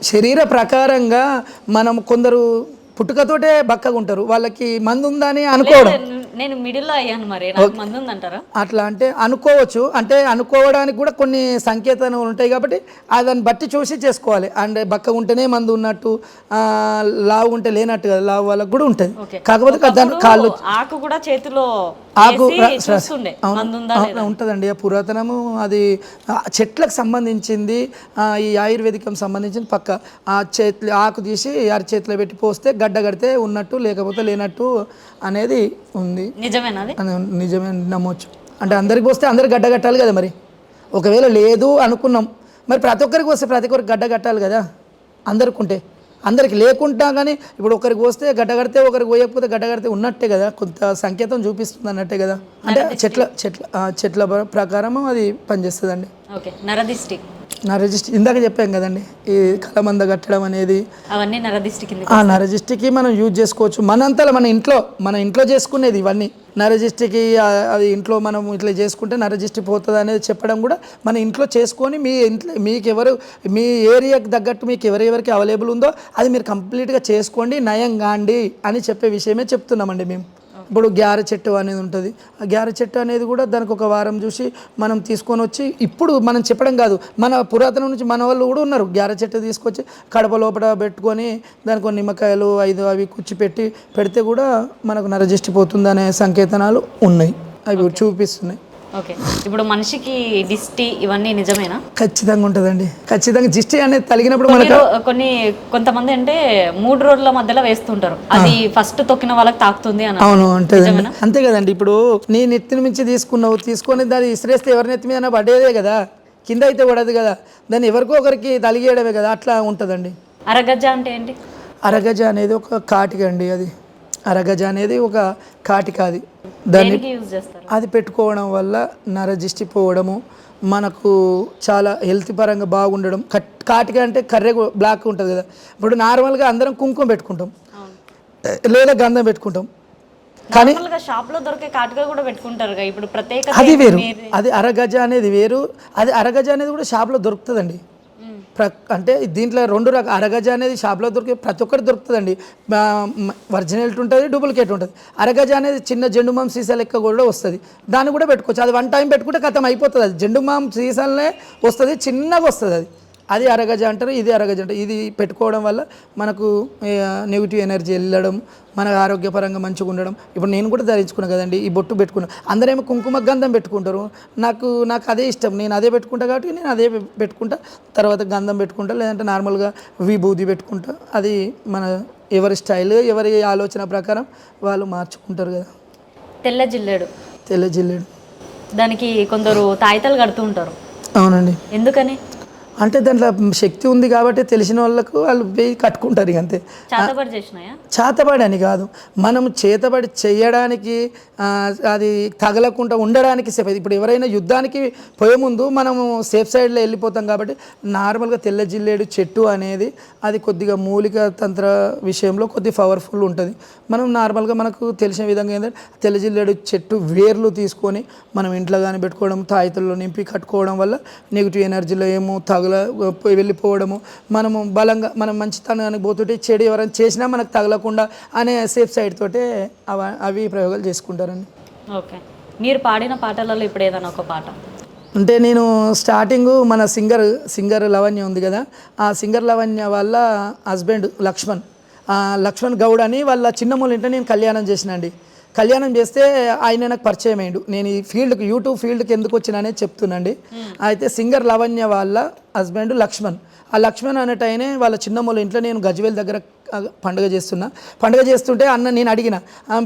శరీర ప్రకారంగా మనం కొందరు పుట్టుకతోటే బక్కగా ఉంటారు. వాళ్ళకి మందు ఉందని అనుకోవడం. నేను- మిడిల్లో అయ్యాను మరి. నాకు మందు ఉందంటారా అట్లా అంటే అనుకోవచ్చు. అంటే అనుకోవడానికి కూడా కొన్ని సంకేతాలు ఉంటాయి కాబట్టి ఆ దాన్ని బట్టి చూసి చేసుకోవాలి. అంటే బక్క ఉంటేనే మందు ఉన్నట్టు లావు ఉంటే లేనట్టు కదా లావు వాళ్ళకి కూడా ఉంటుంది. కాకపోతే ఆకు కూడా చేతిలో ఆకు ఉంటుందండి. ఆ పురాతనము అది చెట్లకు సంబంధించింది ఈ ఆయుర్వేదికం సంబంధించిన పక్క. ఆ చేతి ఆకు తీసి అరి చేతిలో పెట్టి పోస్తే గడ్డ కడితే ఉన్నట్టు లేకపోతే లేనట్టు అనేది ఉంది. నిజమేనా నిజమే నమ్మొచ్చు. అంటే అందరికి పోస్తే అందరికి గడ్డ కట్టాలి కదా మరి. ఒకవేళ లేదు అనుకున్నాం. మరి ప్రతి ఒక్కరికి వస్తే ప్రతి ఒక్కరికి గడ్డ కట్టాలి కదా. అందరికి ఉంటే. అందరికి లేకుండా కానీ ఇప్పుడు ఒకరికి వస్తే గడ్డ కడితే ఒకరికి పోయకపోతే గడ్డ కడితే ఉన్నట్టే కదా. కొంత సంకేతం చూపిస్తుంది అన్నట్టే కదా. అంటే చెట్ల చెట్ల చెట్ల ప్ర- ప్రకారం అది పనిచేస్తుందండి. ఓకే నరదిష్టి. నా రిజిస్టర్ ఇందాక చెప్పాం కదండి ఈ కలమంద కట్టడం అనేది. అవన్నీ నరదిష్టి కింద ఆ నరజిస్టికి మనం యూజ్ చేసుకోవచ్చు. మనంతలో మన ఇంట్లో మన ఇంట్లో చేసుకునేది ఇవన్నీ. నరజిస్టికి ఆ- అది ఇంట్లో మనం ఇట్లా చేసుకుంటే నరజిస్టి పోతుంది అనేది చెప్పడం కూడా మన ఇంట్లో చేసుకొని మీ ఇంట్లో మీకు ఎవరు మీ ఏరియాకి తగ్గట్టు మీకు ఎవరెవరికి అవైలబుల్ ఉందో అది మీరు కంప్లీట్గా చేసుకోండి నయం కాండి అని చెప్పే విషయమే చెప్తున్నామండి మేము. ఇప్పుడు గ్యార చెట్టు అనేది ఉంటుంది. ఆ గ్యార చెట్టు అనేది కూడా దానికి ఒక వారం చూసి మనం తీసుకొని వచ్చి ఇప్పుడు మనం చెప్పడం కాదు. మన పురాతనం నుంచి మన వాళ్ళు కూడా ఉన్నారు. గ్యార చెట్టు తీసుకొచ్చి కడప లోపల పెట్టుకొని దానికి కొన్ని నిమ్మకాయలు ఐదు అవి కుచ్చి పెట్టి పెడితే కూడా మనకు నరజిష్టి అనే సంకేతనాలు ఉన్నాయి. అవి చూపిస్తున్నాయి. ఓకే. ఇప్పుడు మనిషికి దిష్టి ఇవన్నీ నిజమేనా? ఖచ్చితంగా ఉంటుందండి. ఖచ్చితంగా జిష్టి అనేది తలిగినప్పుడు మనకు కొన్ని కొంతమంది అంటే మూడు రోజుల మధ్యలో వేస్తుంటారు. అది ఫస్ట్ తొక్కిన వాళ్ళకి తాకుతుంది అని అవును ఉంటుందండి. అంతే కదండి. ఇప్పుడు నీ నెత్తిని మించి తీసుకున్నావు తీసుకొని దాన్ని ఇసిరేస్తే ఎవరి నెత్తి మీద పడేదే కదా. కింద అయితే పడదు కదా. దాన్ని ఎవరికో ఒకరికి తలిగేయడమే కదా. అట్లా ఉంటుందండి. అరగజ్జ అంటే ఏంటి? అరగజ అనేది ఒక కాటిక అండి అది. అరగజ అనేది ఒక కాటిక అది దాన్ని అది పెట్టుకోవడం వల్ల నరజిష్టి పోవడము మనకు చాలా హెల్త్ పరంగా బాగుండడం కట్ కాటిక అంటే కర్రె బ్లాక్ ఉంటుంది కదా. ఇప్పుడు నార్మల్గా అందరం కుంకుమ పెట్టుకుంటాం. లేదా గంధం పెట్టుకుంటాం. కానీ నార్మల్గా షాప్లో దొరికే కాటుగా కూడా పెట్టుకుంటారు. ఇప్పుడు ప్రత్యేక అది వేరు. అది అరగజ అనేది వేరు. అది అరగజ అనేది కూడా షాప్లో దొరుకుతుందండి. ప్ర అంటే దీంట్లో రెండు రకాల అరగజ అనేది షాప్లో దొరికే ప్రతి ఒక్కటి దొరుకుతుందండి. ఒరిజినల్ ఉంటుంది డూప్లికేట్ ఉంటుంది. అరగజ అనేది చిన్న జెండు మాం సీసా లెక్క కూడా వస్తుంది. దాన్ని కూడా పెట్టుకోవచ్చు. అది వన్ టైం పెట్టుకుంటే కథం అయిపోతుంది అది. జెండు మాం సీసాలనే వస్తుంది చిన్నగా వస్తుంది అది. అది అరగజ అంటారు ఇది అరగజ అంటారు. ఇది పెట్టుకోవడం వల్ల మనకు నెగిటివ్ ఎనర్జీ వెళ్ళడం మన ఆరోగ్యపరంగా మంచిగా ఉండడం. ఇప్పుడు నేను కూడా ధరించుకున్నా కదండి ఈ బొట్టు పెట్టుకున్నా. అందరేమో కుంకుమ గంధం పెట్టుకుంటారు. నాకు నాకు అదే ఇష్టం. నేను అదే పెట్టుకుంటా కాబట్టి నేను అదే పెట్టుకుంటా. తర్వాత గంధం పెట్టుకుంటా లేదంటే నార్మల్గా విభూది పెట్టుకుంటా. అది మన ఎవరి స్టైల్ ఎవరి ఆలోచన ప్రకారం వాళ్ళు మార్చుకుంటారు కదా. తెల్ల జిల్లేడు. తెల్ల జిల్లేడు. దానికి కొందరు తాయితలు కడుతూ ఉంటారు. అవునండి. ఎందుకని? అంటే దాంట్లో శక్తి ఉంది కాబట్టి తెలిసిన వాళ్ళకు వాళ్ళు పోయి కట్టుకుంటారు ఇక అంతే. అని కాదు. మనం చేతబడి చేయడానికి అది తగలకుండా ఉండడానికి సేఫ్ ఇప్పుడు ఎవరైనా యుద్ధానికి పోయే ముందు మనము సేఫ్ సైడ్లో వెళ్ళిపోతాం కాబట్టి నార్మల్గా తెల్ల జిల్లేడు చెట్టు అనేది అది కొద్దిగా మూలిక తంత్ర విషయంలో కొద్ది పవర్ఫుల్ ఉంటుంది. మనం నార్మల్గా మనకు తెలిసిన విధంగా ఏంటంటే తెల్ల జిల్లేడు చెట్టు వేర్లు తీసుకొని మనం ఇంట్లో కానీ పెట్టుకోవడం తాయితల్లో నింపి కట్టుకోవడం వల్ల నెగిటివ్ ఎనర్జీలో ఏమో తగల వెళ్ళిపోవడము. మనము బలంగా మనం మంచితనానికి పోతుంటే చెడు ఎవరైనా చేసినా మనకు తగలకుండా అనే సేఫ్ సైడ్ తోటే అవ అవి ప్రయోగాలు చేసుకుంటారండి. ఓకే. మీరు పాడిన పాటలలో ఇప్పుడు ఏదైనా ఒక పాట? అంటే నేను స్టార్టింగ్ మన సింగర్ సింగర్ లవణ్య ఉంది కదా. ఆ సింగర్ లవణ్య వాళ్ళ హస్బెండ్ లక్ష్మణ్. ఆ లక్ష్మణ్ గౌడ్ అని వాళ్ళ చిన్నమ్మల ఇంట్లో నేను కళ్యాణం చేసినండి కళ్యాణం చేస్తే ఆయన నాకు పరిచయం అయ్యిండు. నేను ఈ ఫీల్డ్కి యూట్యూబ్ ఫీల్డ్కి ఎందుకు వచ్చినానే చెప్తున్నాండి. అయితే సింగర్ లవణ్య వాళ్ళ హస్బెండ్ లక్ష్మణ్. ఆ లక్ష్మణ్ అనేట ఆయనే వాళ్ళ చిన్నమ్మల ఇంట్లో నేను గజ్వేల్ దగ్గర పండుగ చేస్తున్నా. పండుగ చేస్తుంటే అన్న నేను అడిగిన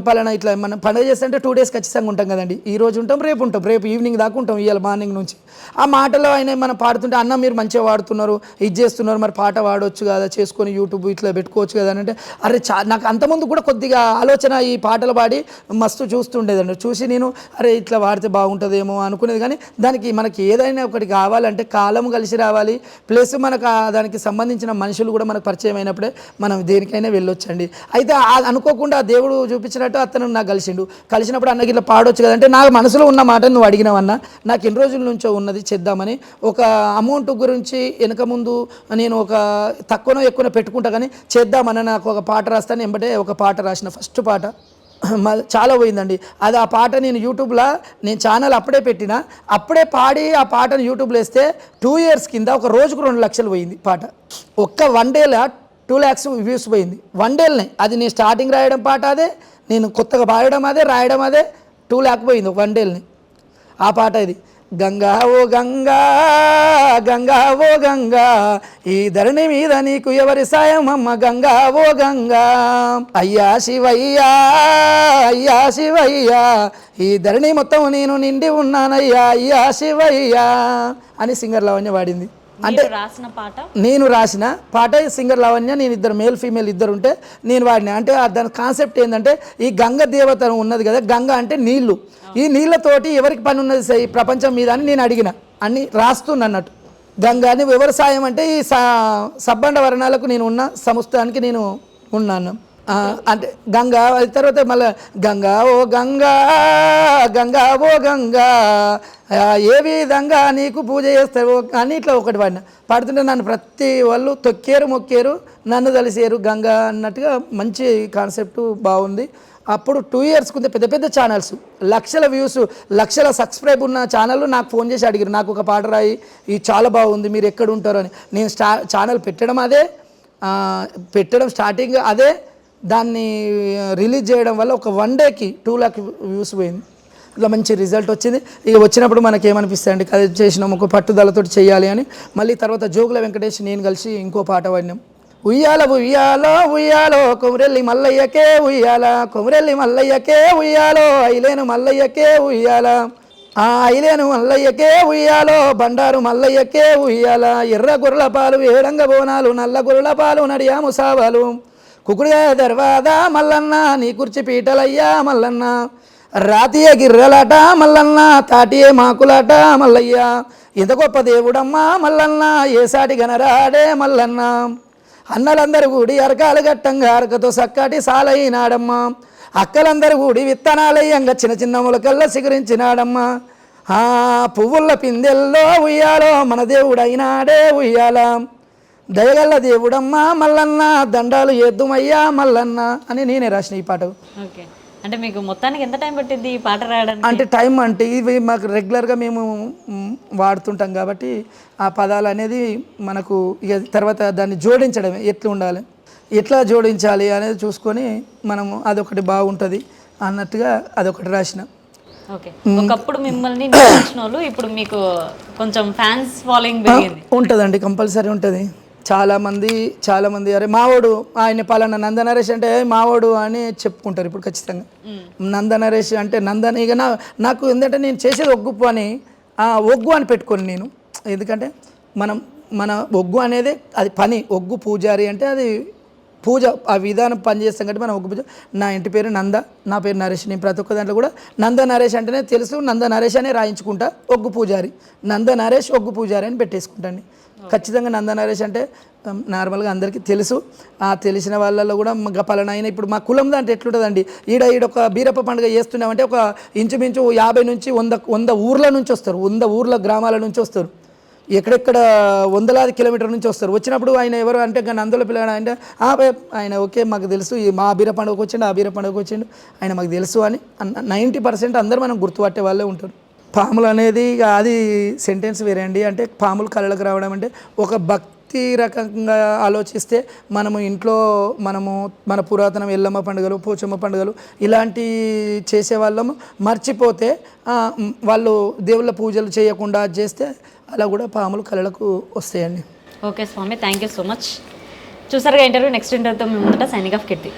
పలానా ఇట్లా మనం పండుగ చేస్తుంటే టూ డేస్ ఖచ్చితంగా ఉంటాం కదండి. ఈ రోజు ఉంటాం రేపు ఉంటాం రేపు ఈవినింగ్ దాకా ఉంటాం ఇవాళ మార్నింగ్ నుంచి. ఆ మాటలో ఆయన మనం పాడుతుంటే అన్న మీరు మంచిగా వాడుతున్నారు ఇది చేస్తున్నారు మరి పాట పాడవచ్చు కదా చేసుకొని యూట్యూబ్ ఇట్లా పెట్టుకోవచ్చు కదా అని అంటే అరే చా నాకు అంతకుముందు కూడా కొద్దిగా ఆలోచన ఈ పాటలు పాడి మస్తు చూస్తుండేదండి. చూసి నేను అరే ఇట్లా వాడితే బాగుంటుందేమో అనుకునేది. కానీ దానికి మనకి ఏదైనా ఒకటి కావాలంటే కాలం కలిసి రావాలి. ప్లస్ మనకు దానికి సంబంధించిన మనుషులు కూడా మనకు పరిచయం అయినప్పుడే మనం దేనికైనా వెళ్ళొచ్చండి. అయితే అనుకోకుండా ఆ దేవుడు చూపించినట్టు అతను నాకు కలిసిండు. కలిసినప్పుడు అన్నకి ఇట్లా పాడొచ్చు కదంటే నాకు మనసులో ఉన్న మాట నువ్వు అడిగినావన్న నాకు ఎన్ని రోజుల నుంచో ఉన్నది చేద్దామని ఒక అమౌంట్ గురించి వెనక ముందు నేను ఒక తక్కువనో ఎక్కువనో పెట్టుకుంటా కానీ చేద్దామని నాకు ఒక పాట రాస్తాను. ఎంబటే ఒక పాట రాసిన ఫస్ట్ పాట. చాలా పోయిందండి. అది ఆ పాట నేను యూట్యూబ్లో నేను ఛానల్ అప్పుడే పెట్టిన అప్పుడే పాడి ఆ పాటను యూట్యూబ్లో వేస్తే టూ ఇయర్స్ కింద ఒక రోజుకు రెండు లక్షలు పోయింది పాట. ఒక్క వన్ డేలో టూ ల్యాక్స్ వ్యూస్ పోయింది. వన్ డేలనే. అది నేను స్టార్టింగ్ రాయడం పాట అదే నేను కొత్తగా పాడడం అదే రాయడం అదే టూ ల్యాక్ పోయింది వన్ డేలని. ఆ పాట ఇది. గంగా ఓ గంగా గంగా ఓ గంగా ఈ ధరణి మీద నీకు ఎవరి సాయం అమ్మ? గంగా ఓ గంగా. అయ్యా శివయ్యా అయ్యా శివయ్యా ఈ ధరణి మొత్తం నేను నిండి ఉన్నానయ్యా అయ్యా శివయ్యా అని సింగర్ లావణ్య వాడింది అంటే రాసిన పాట? నేను రాసిన పాట సింగర్ లావణ్య నేను ఇద్దరు మేల్ ఫీమేల్ ఇద్దరు ఉంటే నేను వాడిన. అంటే దాని కాన్సెప్ట్ ఏంటంటే ఈ గంగ దేవత ఉన్నది కదా గంగ అంటే నీళ్ళు ఈ నీళ్ళతోటి ఎవరికి పని ఉన్నది ఈ ప్రపంచం మీద అని నేను అడిగిన. అన్ని రాస్తున్నా అన్నట్టు. గంగ అని వ్యవసాయం అంటే ఈ సబ్బండ వర్ణాలకు నేను ఉన్న సంస్థానికి నేను ఉన్నాను. అంటే గంగా అది తర్వాత మళ్ళీ గంగా ఓ గంగా గంగా ఓ గంగా ఏ విధంగా నీకు పూజ చేస్తావు అని ఇట్లా ఒకటి పాడిన పాడుతుంటే నన్ను ప్రతి వాళ్ళు తొక్కేరు మొక్కేరు నన్ను కలిసేరు గంగా అన్నట్టుగా మంచి కాన్సెప్ట్ బాగుంది. అప్పుడు టూ ఇయర్స్ కొంత పెద్ద పెద్ద ఛానల్స్ లక్షల వ్యూస్ లక్షల సబ్స్క్రైబ్ ఉన్న ఛానల్ నాకు ఫోన్ చేసి అడిగారు నాకు ఒక పాట రాయి ఇది చాలా బాగుంది మీరు ఎక్కడ ఉంటారు అని నేను స్టా ఛానల్ పెట్టడం అదే పెట్టడం స్టార్టింగ్ అదే దాన్ని రిలీజ్ చేయడం వల్ల ఒక వన్ డేకి టూ ల్యాక్ వ్యూస్ పోయింది. ఇట్లా మంచి రిజల్ట్ వచ్చింది. ఇక వచ్చినప్పుడు మనకి ఏమనిపిస్తుంది అండి అది చేసినాం ఒక పట్టుదలతో చేయాలి అని. మళ్ళీ తర్వాత జోగుల వెంకటేష్ నేను కలిసి ఇంకో పాట పాడినాం. ఉయ్యాల ఉయ్యాలో ఉయ్యాలో కొమరెల్లి మల్లయ్యకే ఉయ్యాల కొమరెల్లి మల్లయ్యకే ఉయ్యాలో ఐలేను మల్లయ్యకే ఉయ్యాల ఆ ఐలేను మల్లయ్యకే ఉయ్యాలో బండారు మల్లయ్యకే ఉయ్యాల ఎర్ర గొర్రెల పాలు ఏడంగ బోనాలు నల్ల గొర్రెల పాలు నడియాము సావాలు కుకుడుగా దర్వాదా మల్లన్న నీ కుర్చి పీటలయ్యా మల్లన్న. రాతియ గిర్రలాట మల్లన్న తాటియే మాకులాట మల్లయ్య. ఇంత గొప్ప దేవుడమ్మా మల్లన్న ఏసాటి గనరాడే మల్లన్న. అన్నలందరూ కూడి అరకాలు గట్టంగా అరకతో సక్కటి సాలైనాడమ్మా. అక్కలందరూ కూడి విత్తనాలయ్యంగా చిన్న చిన్న ములకల్లో సిగురించినాడమ్మా. ఆ పువ్వుల పిందెల్లో ఉయ్యాలో మన దేవుడైనాడే ఉయ్యాలా. దయగల్ల దేవుడమ్మా మల్లన్న దండాలు ఎద్దుమయ్యా మల్లన్న అని నేనే రాసిన ఈ పాట. అంటే మీకు మొత్తానికి ఎంత టైం పట్టింది ఈ పాట రాయడానికి? అంటే టైం అంటే ఇవి మాకు రెగ్యులర్గా మేము వాడుతుంటాం కాబట్టి ఆ పదాలు అనేది మనకు ఇక తర్వాత దాన్ని జోడించడమే ఎట్లా ఉండాలి ఎట్లా జోడించాలి అనేది చూసుకొని మనము అదొకటి బాగుంటుంది అన్నట్టుగా అదొకటి రాసిన. ఓకే. ఒకప్పుడు మిమ్మల్ని ఇప్పుడు మీకు కొంచెం ఫ్యాన్స్ ఫాలోయింగ్ ఉంటుందండి కంపల్సరీ ఉంటుంది. చాలామంది చాలామంది అరే మావాడు ఆయన పలానా నందనరేష్ అంటే "ఏ, మావాడు అని చెప్పుకుంటారు ఇప్పుడు ఖచ్చితంగా. నందనరేష్ అంటే నందన్ ఇక నా నాకు ఏంటంటే నేను చేసేది ఒగ్గు పని ఆ, ఒగ్గు అని పెట్టుకొని నేను. ఎందుకంటే మనం మన ఒగ్గు అనేది అది పని. ఒగ్గు పూజారి అంటే అది పూజ ఆ విధానం పని చేస్తాం కాబట్టి మనం ఒగ్గు పూజ. నా ఇంటి పేరు నంద నా పేరు నరేష్. నేను ప్రతి ఒక్క దాంట్లో కూడా నంద నరేష్ అంటేనే తెలుసు నంద నరేష్ అనే రాయించుకుంటా ఒగ్గు పూజారి. నంద నరేష్ ఒగ్గు పూజారి అని పెట్టేసుకుంటాను. ఖచ్చితంగా నంద నరేష్ అంటే నార్మల్గా అందరికీ తెలుసు. ఆ తెలిసిన వాళ్ళలో కూడా ఇంకా పలానా ఇప్పుడు మా కులం దాంట్లో ఎట్లుంటుందండి? ఈడ ఈడ ఒక బీరప్ప పండుగ చేస్తున్నామంటే ఒక ఇంచుమించు యాభై నుంచి వంద వంద ఊర్ల నుంచి వస్తారు. వంద ఊర్ల గ్రామాల నుంచి వస్తారు. ఎక్కడెక్కడ వందలాది కిలోమీటర్ నుంచి వస్తారు. వచ్చినప్పుడు ఆయన ఎవరు అంటే ఇంకా నందుల పిల్లగాడు అంటే "ఆ, ఆయన ఓకే మాకు తెలుసు. ఈ మా బీర పండుగకు వచ్చిండు ఆ బీర పండుగకు వచ్చిండు. ఆయన మాకు తెలుసు అని నైంటీ పర్సెంట్ అందరూ మనం గుర్తుపట్టే వాళ్ళే ఉంటారు. పాములు అనేది ఇక అది సెంటెన్స్ వేరే అండి అంటే పాములు కళ్ళకు రావడం అంటే ఒక భక్తి రకంగా ఆలోచిస్తే మనము ఇంట్లో మనము మన పురాతన ఎల్లమ్మ పండుగలు పోచమ్మ పండుగలు ఇలాంటి చేసే వాళ్ళము మర్చిపోతే వాళ్ళు దేవుళ్ళ పూజలు చేయకుండా చేస్తే అలా కూడా పాములు కళ్ళకు వస్తాయండి. Okay Swamy thank you so much చూసారుగా ఇంటర్వ్యూ నెక్స్ట్ ఇంటర్వ్యూతో మేము ముందట సైనింగ్ ఆఫ్ కీర్తి